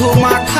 মধু মাখা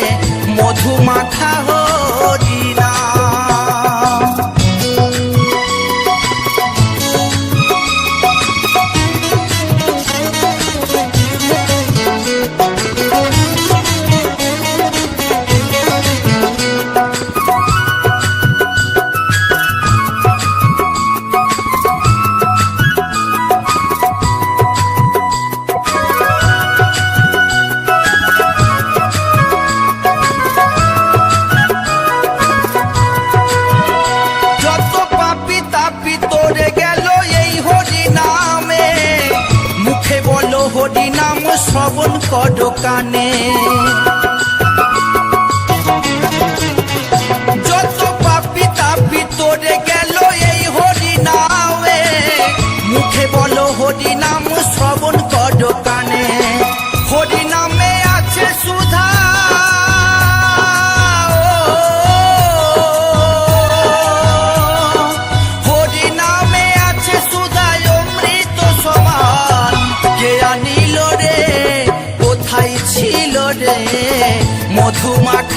করো যত পাপি তাপি তোরে গেল এই হরি নামে মুখে বলো হরি নাম মধুমাখ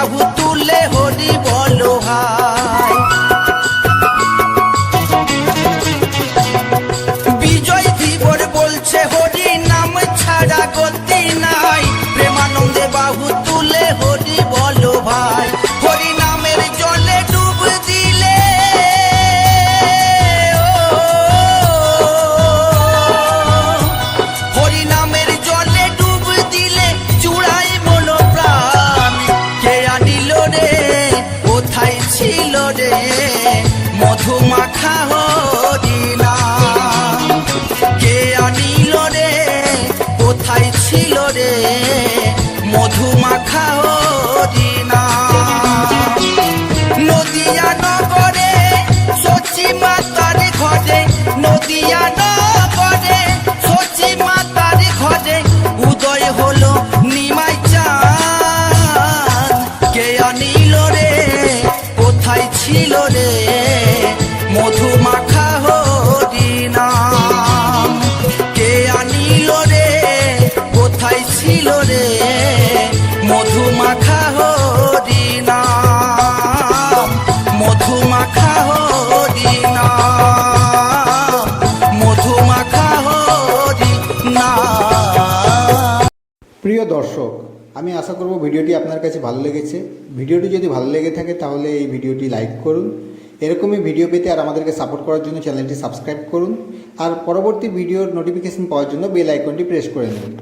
I would খাও দর্শক, আমি আশা করব ভিডিওটি আপনার কাছে ভালো লেগেছে। ভিডিওটি যদি ভালো লেগে থাকে তাহলে এই ভিডিওটি লাইক করুন। এরকমই ভিডিও পেতে আর আমাদেরকে সাপোর্ট করার জন্য চ্যানেলটি সাবস্ক্রাইব করুন। আর পরবর্তী ভিডিওর নোটিফিকেশন পাওয়ার জন্য বেল আইকনটি প্রেস করে নেবেন